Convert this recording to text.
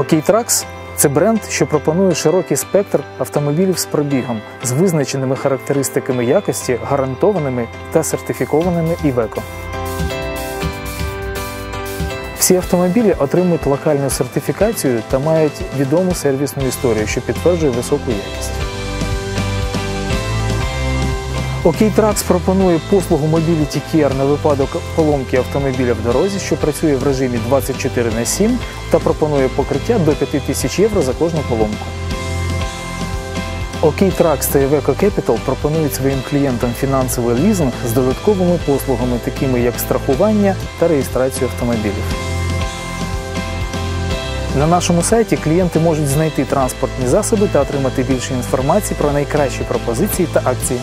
Окейтракс це бренд, що пропонує широкий спектр автомобілів з пробігом з визначеними характеристиками якості, гарантованими та сертифікованими Iveco. Всі автомобілі отримують локальну сертифікацію та мають відому сервісну історію, що підтверджує високу якість. Окейтракс пропонує послугу Mobility Care на випадок поломки автомобіля в дорозі, що працює в режимі 24 на 7 та пропонує покриття до 5 тисяч євро за кожну поломку. Окейтракс та Iveco Capital пропонують своїм клієнтам фінансовий лізинг з додатковими послугами, такими як страхування та реєстрацію автомобілів. На нашому сайті клієнти можуть знайти транспортні засоби та отримати більше інформації про найкращі пропозиції та акції.